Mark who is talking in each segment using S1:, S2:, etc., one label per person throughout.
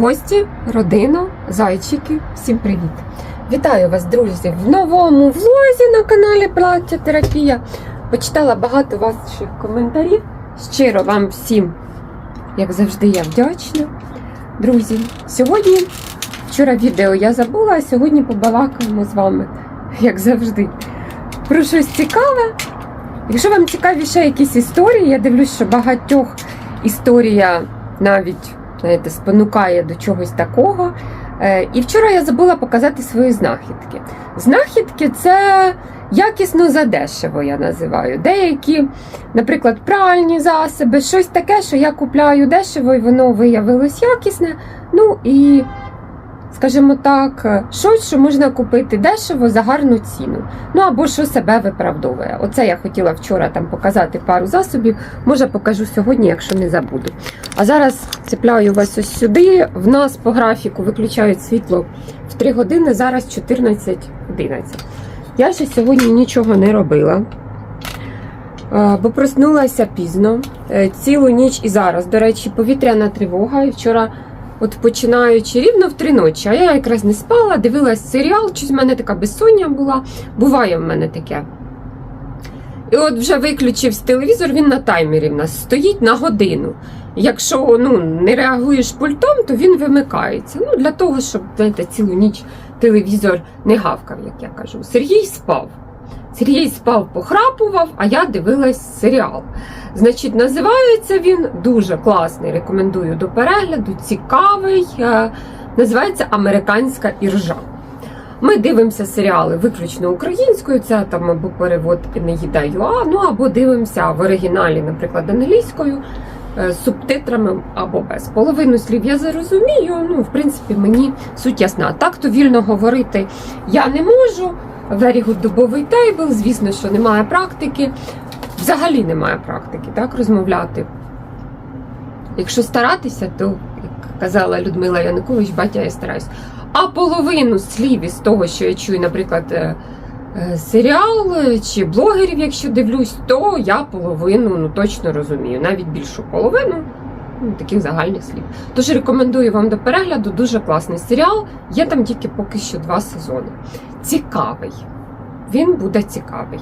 S1: Гості, родина, зайчики, всім привіт! Вітаю вас, друзі, в новому влозі на каналі Плаття Терапія. Почитала багато ваших коментарів. Щиро вам всім, як завжди, я вдячна. Друзі, сьогодні, вчора відео я забула, а сьогодні побалакаємо з вами, як завжди, про щось цікаве. Якщо вам цікаві ще якісь історії, я дивлюсь, що багатьох історія навіть знаєте, спонукає до чогось такого. Е, І вчора я забула показати свої знахідки. Знахідки це якісно задешево, я називаю. Деякі, наприклад, пральні засоби, щось таке, що я купляю дешево, і воно виявилось якісне. Ну і, скажімо так, щось, що можна купити дешево за гарну ціну. Ну або що себе виправдовує. Оце я хотіла вчора там показати пару засобів. Може, покажу сьогодні, якщо не забуду. А зараз цепляю вас ось сюди. В нас по графіку виключають світло в 3 години, зараз 14.11. Я ще сьогодні нічого не робила, е, бо проснулася пізно, е, цілу ніч і зараз. До речі, повітряна тривога. І вчора, от починаючи рівно в три ночі, а я якраз не спала, дивилась серіал, щось в мене така безсоння була. Буває в мене таке. І от вже виключився телевізор, він на таймері в нас стоїть на годину. Якщо ну, не реагуєш пультом, то він вимикається. Ну, Для того, щоб знаєте, цілу ніч телевізор не гавкав, як я кажу. Сергій спав. Сергій спав, похрапував, а я дивилась серіал. Значить, називається він дуже класний. Рекомендую до перегляду, цікавий. е, Називається Американська іржа. Ми дивимося серіали виключно українською, це там або перевод не їда ЮА, ну або дивимося в оригіналі, наприклад, англійською е, з субтитрами або без. Половину слів я зрозумію. Ну, в принципі, мені суть ясна. Так то вільно говорити я не можу. Good дубовий тейбл, звісно, що немає практики. Взагалі немає практики, так, розмовляти. Якщо старатися, то, як казала Людмила Янукович, батя я стараюсь. А половину слів із того, що я чую, наприклад, е, е, серіал чи блогерів, якщо дивлюсь, то я половину ну, точно розумію, навіть більшу половину ну, таких загальних слів. Тож рекомендую вам до перегляду дуже класний серіал. Є там тільки поки що два сезони. Цікавий. Він буде цікавий.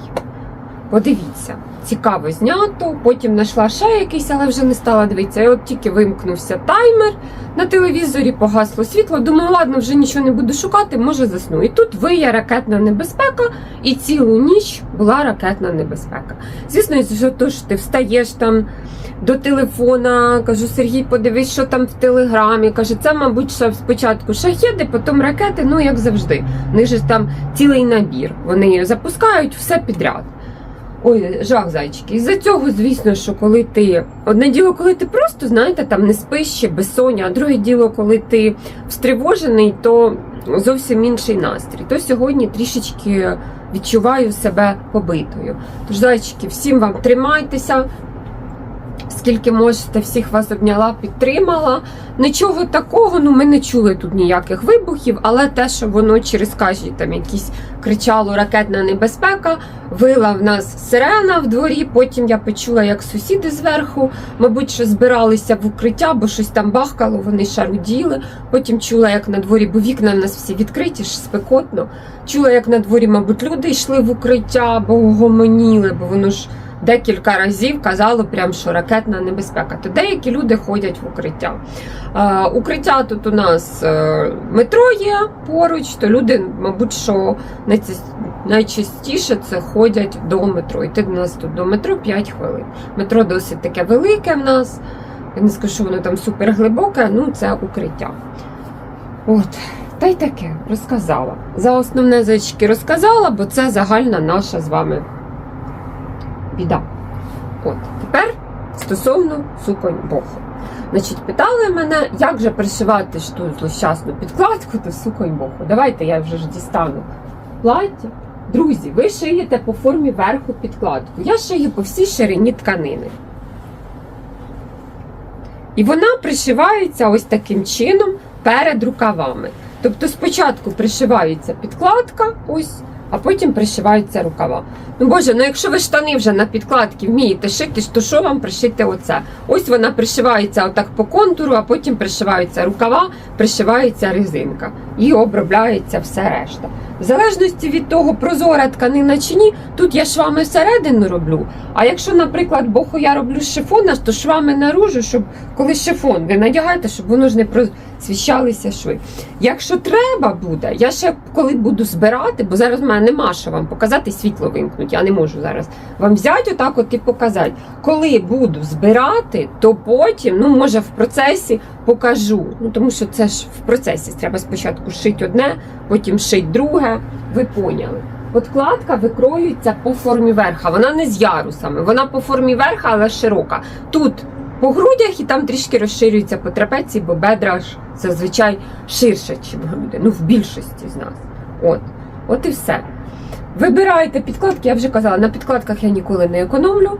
S1: Подивіться, цікаво знято. Потім знайшла ще якийсь, але вже не стала дивитися. І от тільки вимкнувся таймер на телевізорі, погасло світло. Думаю, ладно, вже нічого не буду шукати, може засну. І тут виє ракетна небезпека, і цілу ніч була ракетна небезпека. Звісно, що то ж ти встаєш там до телефона, кажу, Сергій, подивись, що там в телеграмі. Каже, це, мабуть, спочатку шахеди, потім ракети, ну як завжди. В них же там цілий набір. Вони запускають все підряд. Ой, жах зайчики. Із-за цього, звісно, що коли ти. Одне діло, коли ти просто, знаєте, там не спиш ще безсоння, а друге діло, коли ти встривожений, то зовсім інший настрій. То сьогодні трішечки відчуваю себе побитою. Тож, зайчики, всім вам тримайтеся. Скільки можете, всіх вас обняла, підтримала. Нічого такого, ну ми не чули тут ніяких вибухів, але те, що воно через кажі там якісь кричало ракетна небезпека, вила в нас сирена в дворі. Потім я почула, як сусіди зверху, мабуть, що збиралися в укриття, бо щось там бахкало, вони шаруділи. Потім чула, як на дворі, бо вікна в нас всі відкриті, ж спекотно. Чула, як на дворі, мабуть, люди йшли в укриття, бо гомоніли, бо воно ж декілька разів казало, прям, що ракетна небезпека. То деякі люди ходять в укриття. Укриття тут у нас е, метро є поруч, то люди, мабуть, що найчастіше це ходять до метро. Йти до нас тут до метро 5 хвилин. Метро досить таке велике в нас. Я не скажу, що воно там супер глибоке, ну це укриття. От. Та й таке розказала. За основне зайчики розказала, бо це загальна наша з вами біда. От, тепер стосовно суконь боху. Значить, питали мене, як же пришивати ж ту злощасну підкладку до суконь боху. Давайте я вже ж дістану плаття. Друзі, ви шиєте по формі верху підкладку. Я шию по всій ширині тканини. І вона пришивається ось таким чином перед рукавами. Тобто спочатку пришивається підкладка, ось а потім пришиваються рукава. Ну боже, ну якщо ви штани вже на підкладки вмієте шити, то що вам пришити оце? Ось вона пришивається отак по контуру, а потім пришиваються рукава, пришивається резинка і обробляється все решта. В залежності від того, прозора тканина чи ні, тут я швами всередину роблю. А якщо, наприклад, боху я роблю з шифона, то швами наружу, щоб коли шифон ви надягаєте, щоб воно ж не просвіщалися шви. Якщо треба буде, я ще коли буду збирати, бо зараз в мене нема що вам показати, світло вимкнуть. Я не можу зараз вам взяти отак от і показати. Коли буду збирати, то потім, ну може в процесі покажу. Ну тому що це ж в процесі. Треба спочатку шити одне, потім шить друге. Ви поняли. Подкладка викроюється по формі верха. Вона не з ярусами, вона по формі верха, але широка. Тут по грудях і там трішки розширюється по трапеції, бо бедра ж зазвичай ширше, ніж груди. Ну, в більшості з нас. От. От і все. Вибирайте підкладки, я вже казала, на підкладках я ніколи не економлю.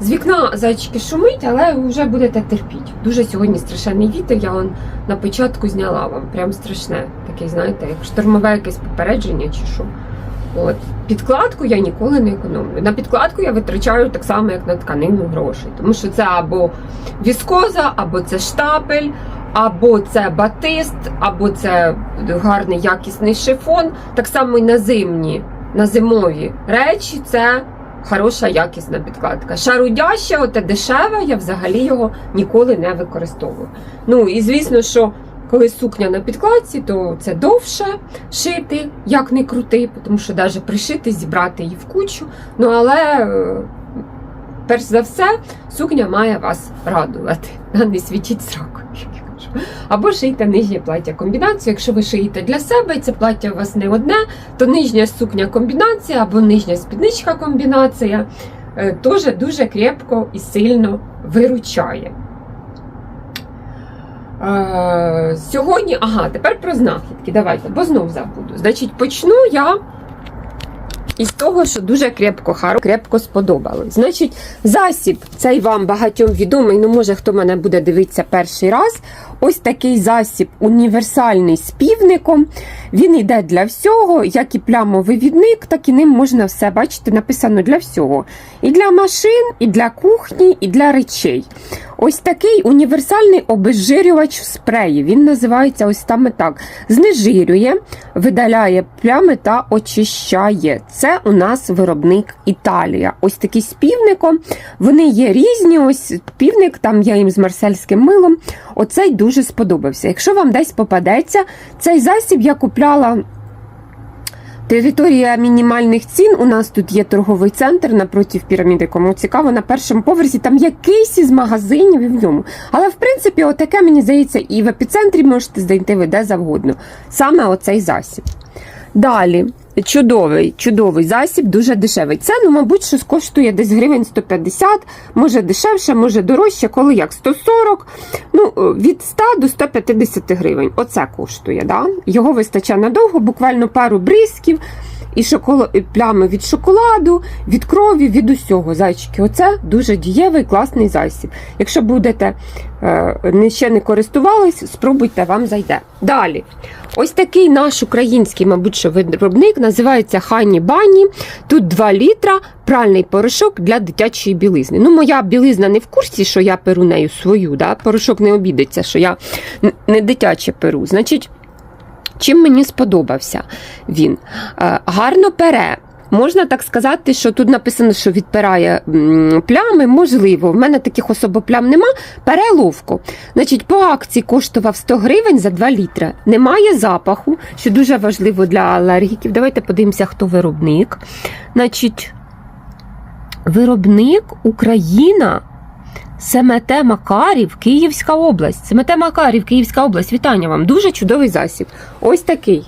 S1: З вікна зайчики шумить, але вже будете терпіти. Дуже сьогодні страшенний вітер. Я он на початку зняла вам. Прям страшне. Таке, знаєте, як штормове якесь попередження чи що. От. Підкладку я ніколи не економлю. На підкладку я витрачаю так само, як на тканину грошей. Тому що це або віскоза, або це штапель, або це батист, або це гарний якісний шифон. Так само і на зимні, на зимові речі це хороша якісна підкладка. Шарудяще, оте дешеве, я взагалі його ніколи не використовую. Ну і звісно, що коли сукня на підкладці, то це довше шити, як не крути, тому що навіть пришити, зібрати її в кучу. Ну але е, перш за все, сукня має вас радувати. а Не світіть сраку. Як. Або шийте нижнє плаття комбінацію. Якщо ви шиєте для себе, і це плаття у вас не одне, то нижня сукня комбінація або нижня спідничка комбінація е, теж дуже крепко і сильно виручає. Е, сьогодні, ага, тепер про знахідки. Давайте, бо знов забуду. Значить, почну я із того, що дуже крепко харо, крепко сподобалось. Значить, засіб цей вам багатьом відомий. Ну, може, хто мене буде дивитися перший раз. Ось такий засіб універсальний з півником. Він йде для всього, як і плямовивідник, так і ним можна все бачити, написано для всього. І для машин, і для кухні, і для речей. Ось такий універсальний обезжирювач в спреї. Він називається ось саме так: знежирює, видаляє плями та очищає. Це у нас виробник Італія. Ось такий з півником. Вони є різні. Ось півник, там я їм з марсельським милом. Оцей дуже сподобався. Якщо вам десь попадеться, цей засіб я купляла. Територія мінімальних цін. У нас тут є торговий центр напроти піраміди. Кому цікаво, на першому поверсі там є кейс із магазинів і в ньому. Але в принципі, отаке мені здається, і в епіцентрі можете знайти ви де завгодно. Саме оцей засіб. Далі. Чудовий, чудовий засіб, дуже дешевий. Це, ну, мабуть, щось коштує десь гривень 150, може дешевше, може дорожче, коли як 140, ну, від 100 до 150 гривень. Оце коштує. Да? Його вистачає надовго, буквально пару бризків, і шокола... і плями від шоколаду, від крові, від усього. Зайчики, оце дуже дієвий, класний засіб. Якщо будете е, ще не користувались, спробуйте, вам зайде. Далі. Ось такий наш український, мабуть, що виробник називається Хані Бані. Тут 2 літра пральний порошок для дитячої білизни. Ну, моя білизна не в курсі, що я перу нею свою. Да? Порошок не обідеться, що я не дитяче перу. Значить, чим мені сподобався він? Е, гарно пере. Можна так сказати, що тут написано, що відпирає плями. Можливо, в мене таких особо плям нема. Пере ловко. Значить, по акції коштував 100 гривень за 2 літри. Немає запаху, що дуже важливо для алергіків. Давайте подивимося, хто виробник. Значить, виробник Україна. Семете Макарів, Київська область. Семете Макарів, Київська область. Вітання вам. Дуже чудовий засіб. Ось такий.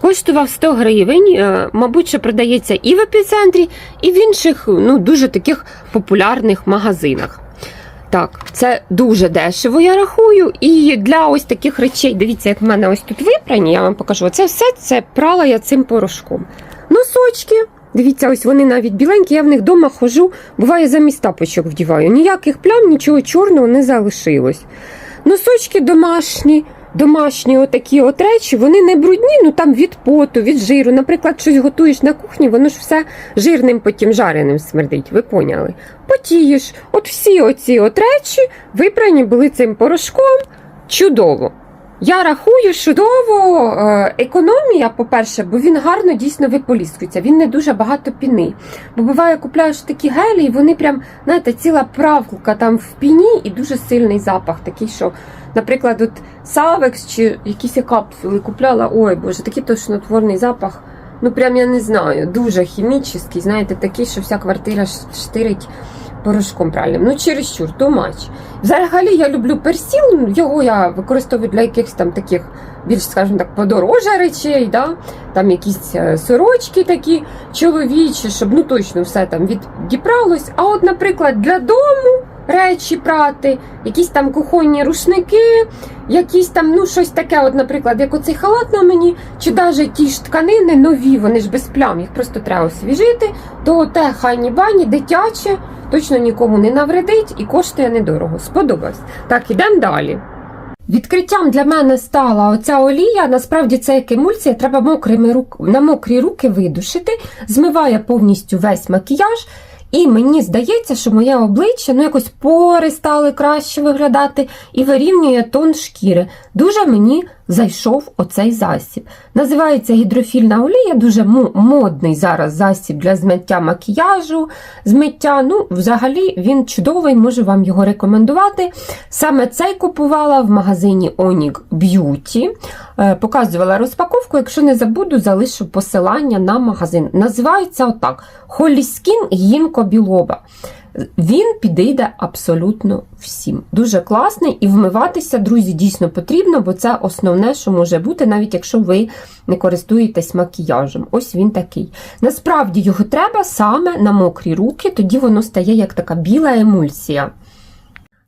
S1: Коштував 100 гривень, е, мабуть, що продається і в епіцентрі, і в інших ну, дуже таких популярних магазинах. Так, це дуже дешево, я рахую. І для ось таких речей, дивіться, як в мене ось тут випрані, я вам покажу. Це все це прала я цим порошком. Носочки. Дивіться, ось вони навіть біленькі, я в них вдома хожу, буває замість тапочок вдіваю. Ніяких плям, нічого чорного не залишилось. Носочки домашні, домашні отакі от речі, вони не брудні, ну там від поту, від жиру. Наприклад, щось готуєш на кухні, воно ж все жирним потім жареним смердить. Ви поняли? Потієш. От всі оці от речі випрані були цим порошком. Чудово. Я рахую, чудово е, економія, по-перше, бо він гарно дійсно виполіскується, він не дуже багато піни. Бо буває, купляєш такі гелі, і вони прям, знаєте, ціла правка там в піні і дуже сильний запах, такий, що, наприклад, от Савекс чи якісь капсули купляла, ой Боже, такий тошнотворний запах. Ну, прям я не знаю, дуже хімічний, знаєте, такий, що вся квартира штирить порошком пральним, Ну, чересчур, то мач. Взагалі я люблю персіл, ну, його я використовую для якихось там таких більш, скажімо так, подорожа речей, да? там якісь е, сорочки такі чоловічі, щоб ну точно все там відібралось. А от, наприклад, для дому речі прати, якісь там кухонні рушники, якісь там, ну щось таке, от, наприклад, як оцей халат на мені, чи навіть ті ж тканини нові, вони ж без плям, їх просто треба освіжити, то те хайні бані, дитяче, точно нікому не навредить і коштує недорого. Сподобалось. Так, ідемо далі. Відкриттям для мене стала оця олія. Насправді це як емульсія, треба мокрими рук... на мокрі руки видушити, змиває повністю весь макіяж. І мені здається, що моє обличчя ну якось пори стали краще виглядати і вирівнює тон шкіри. Дуже мені зайшов оцей засіб. Називається гідрофільна олія, дуже модний зараз засіб для змиття макіяжу, змиття. Ну, взагалі він чудовий, можу вам його рекомендувати. Саме цей купувала в магазині Onig Beauty. Е, Показувала розпаковку. Якщо не забуду, залишу посилання на магазин. Називається отак: Holy Skin Гінко Білоба. Він підійде абсолютно всім. Дуже класний і вмиватися, друзі, дійсно потрібно, бо це основне, що може бути, навіть якщо ви не користуєтесь макіяжем. Ось він такий. Насправді його треба саме на мокрі руки, тоді воно стає як така біла емульсія.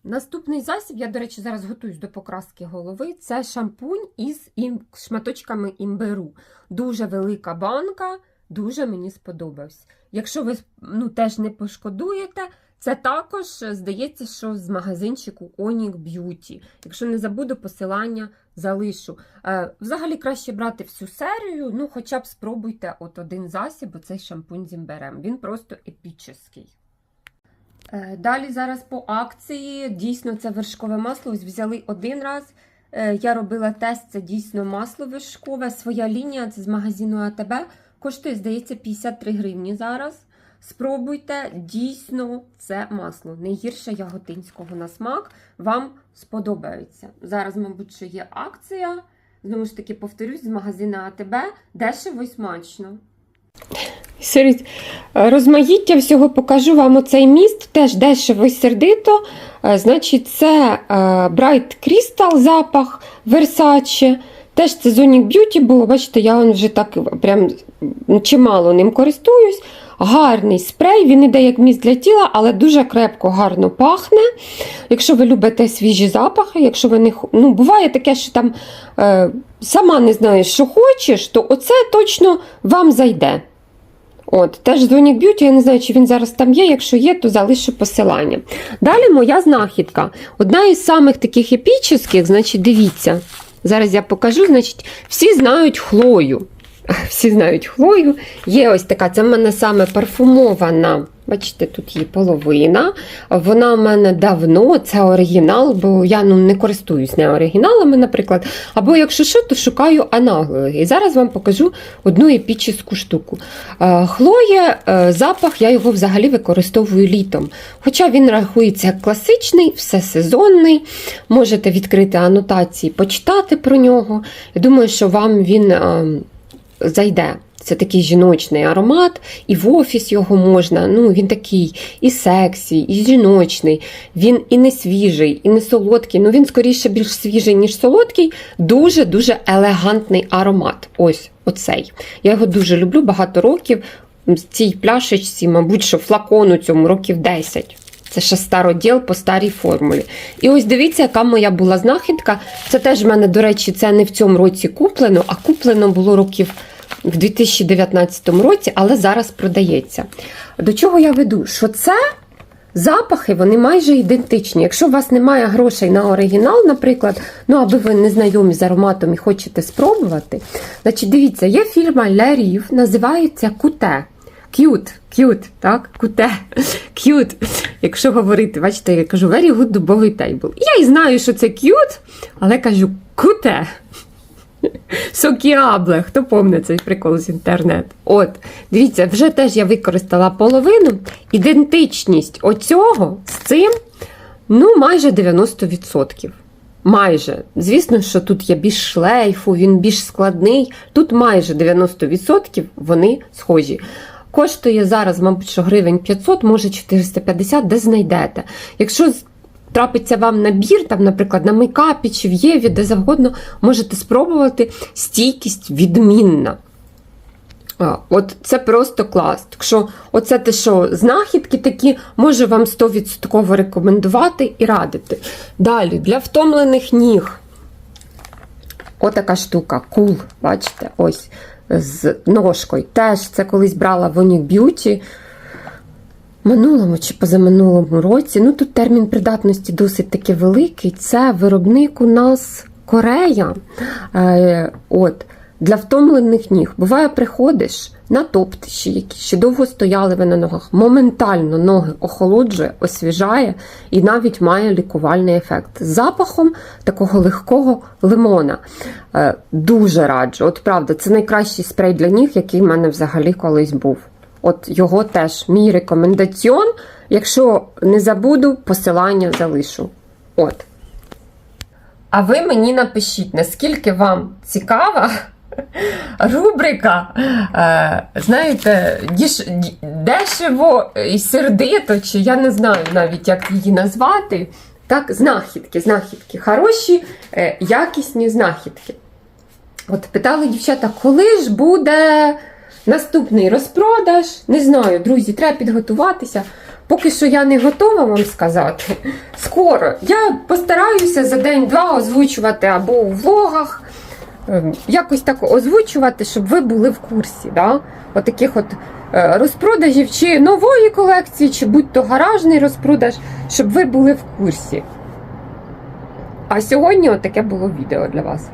S1: Наступний засіб, я, до речі, зараз готуюсь до покраски голови. Це шампунь із шматочками імбиру. Дуже велика банка, дуже мені сподобався. Якщо ви ну, теж не пошкодуєте, це також здається, що з магазинчику Onyx Beauty. Якщо не забуду, посилання залишу. Е, взагалі краще брати всю серію, ну хоча б спробуйте от один засіб, оцей шампунь з імбирем. Він просто епічний. Е, Далі зараз по акції. Дійсно, це вершкове масло. Ось взяли один раз. Е, Я робила тест, це дійсно масло вершкове. Своя лінія це з магазину АТБ. Коштує, здається, 53 гривні зараз. Спробуйте, дійсно, це масло. Не гірше яготинського на смак. Вам сподобається. Зараз, мабуть, що є акція. Знову ж таки, повторюсь, з магазину АТБ. Дешево і смачно. Серед розмаїття всього покажу вам оцей міст, теж дешево і сердито. Е, Значить, це е, Bright Crystal запах Versace. Теж це з Onyx Beauty було. Бачите, я вже так прям чимало ним користуюсь. Гарний спрей, він іде як міст для тіла, але дуже крепко, гарно пахне. Якщо ви любите свіжі запахи, якщо ви не ну, буває таке, що там е, сама не знаєш, що хочеш, то оце точно вам зайде. От, теж з Onyx Beauty, я не знаю, чи він зараз там є. Якщо є, то залишу посилання. Далі моя знахідка. Одна із самих таких епічних, значить, дивіться. Зараз я покажу, значить, всі знають хлою. Всі знають хлою. Є ось така, це в мене саме парфумована. Бачите, тут її половина. Вона в мене давно, це оригінал, бо я ну, не користуюсь не оригіналами, наприклад. Або якщо що, то шукаю аналоги. І зараз вам покажу одну епічну штуку. Е, Хлоє, е, запах, я його взагалі використовую літом. Хоча він рахується як класичний, всесезонний. Можете відкрити анотації, почитати про нього. Я думаю, що вам він е, зайде. Це такий жіночний аромат, і в офіс його можна. Ну, він такий і сексі, і жіночний. Він і не свіжий, і не солодкий. Ну він скоріше більш свіжий, ніж солодкий. Дуже-дуже елегантний аромат. Ось оцей. Я його дуже люблю багато років. В цій пляшечці, мабуть, що флакону цьому років 10. Це ще староділ по старій формулі. І ось дивіться, яка моя була знахідка. Це теж в мене, до речі, це не в цьому році куплено, а куплено було років в 2019 році, але зараз продається. До чого я веду? Що це Запахи вони майже ідентичні. Якщо у вас немає грошей на оригінал, наприклад, ну аби ви не знайомі з ароматом і хочете спробувати, значить дивіться, є фірма Лярів, називається Куте. К'ют, к'ют, так, куте, к'ют. Якщо говорити, бачите, я кажу very good дубовий тейбл. Я і знаю, що це к'ют, але кажу куте. Сокіабле, хто пам'ятає цей прикол з інтернету? От, дивіться, вже теж я використала половину. Ідентичність оцього з цим, ну, майже 90%. Майже. Звісно, що тут є більш шлейфу, він більш складний. Тут майже 90% вони схожі. Коштує зараз, мабуть, що гривень 500, може 450, де знайдете. Якщо трапиться вам набір, там, наприклад, на мейкапі чи в Єві, де завгодно, можете спробувати стійкість відмінна. От це просто клас. Так що, оце те, що знахідки такі, можу вам 100% рекомендувати і радити. Далі, для втомлених ніг. Отака штука, кул, бачите, ось з ножкою. Теж це колись брала в Beauty минулому чи позаминулому році. Ну тут термін придатності досить таки великий. Це виробник у нас Корея. Е, от. Для втомлених ніг. Буває, приходиш на топтищі, які ще довго стояли ви на ногах, моментально ноги охолоджує, освіжає і навіть має лікувальний ефект. З запахом такого легкого лимона. Е, дуже раджу. От правда, це найкращий спрей для ніг, який в мене взагалі колись був. От його теж мій рекомендаціон. Якщо не забуду, посилання залишу. От. А ви мені напишіть, наскільки вам цікава рубрика, е, знаєте, дешево і сердито, чи я не знаю навіть, як її назвати. Так, знахідки, знахідки. Хороші, е, якісні знахідки. От питали дівчата, коли ж буде наступний розпродаж? Не знаю, друзі, треба підготуватися. Поки що я не готова вам сказати. Скоро. Я постараюся за день-два озвучувати або у влогах, ем, якось так озвучувати, щоб ви були в курсі. Да? От от е, розпродажів, чи нової колекції, чи будь-то гаражний розпродаж, щоб ви були в курсі. А сьогодні таке було відео для вас.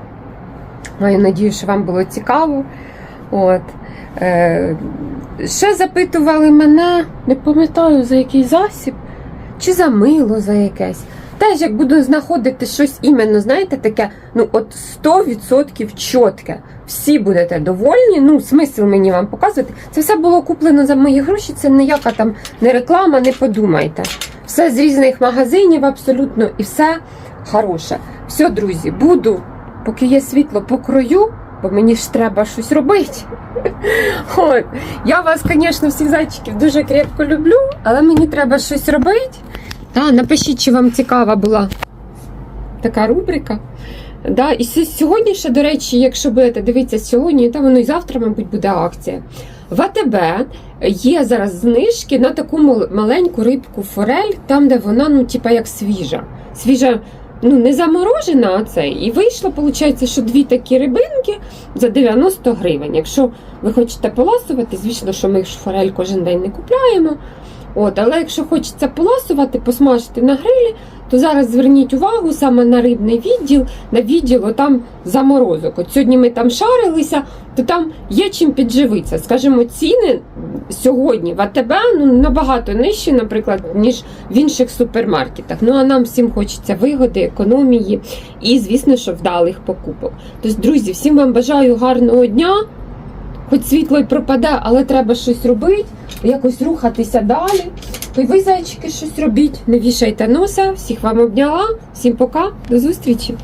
S1: Маю надію, що вам було цікаво. От. Е, ще запитували мене, не пам'ятаю за який засіб, чи за мило за якесь. Теж як буду знаходити щось іменно, знаєте, таке, ну от 100% чітке. Всі будете довольні. Ну, смисл мені вам показувати. Це все було куплено за мої гроші, це ніяка там не реклама, не подумайте. Все з різних магазинів абсолютно і все хороше. Все, друзі, буду, поки є світло покрою, бо мені ж треба щось робити. От. Я вас, звісно, всіх зайчиків дуже крепко люблю, але мені треба щось робити. Та, напишіть, чи вам цікава була така рубрика. Да, і сьогодні ще, до речі, якщо будете дивитися сьогодні, та воно і завтра, мабуть, буде акція. В АТБ є зараз знижки на таку маленьку рибку форель, там, де вона, ну, типа, як свіжа. Свіжа, ну, не заморожена, а це. І вийшло, виходить, що дві такі рибинки за 90 гривень. Якщо ви хочете поласувати, звісно, що ми ж форель кожен день не купляємо. От, але якщо хочеться поласувати, посмажити на грилі, то зараз зверніть увагу саме на рибний відділ, на відділ там заморозок. От сьогодні ми там шарилися, то там є чим підживитися. Скажімо, ціни сьогодні в АТБ ну, набагато нижчі, наприклад, ніж в інших супермаркетах. Ну а нам всім хочеться вигоди, економії і, звісно, що вдалих покупок. Тож, друзі, всім вам бажаю гарного дня. Хоч світло й пропаде, але треба щось робити, якось рухатися далі. То й ви, зайчики, щось робіть, не вішайте носа. Всіх вам обняла. Всім пока, до зустрічі!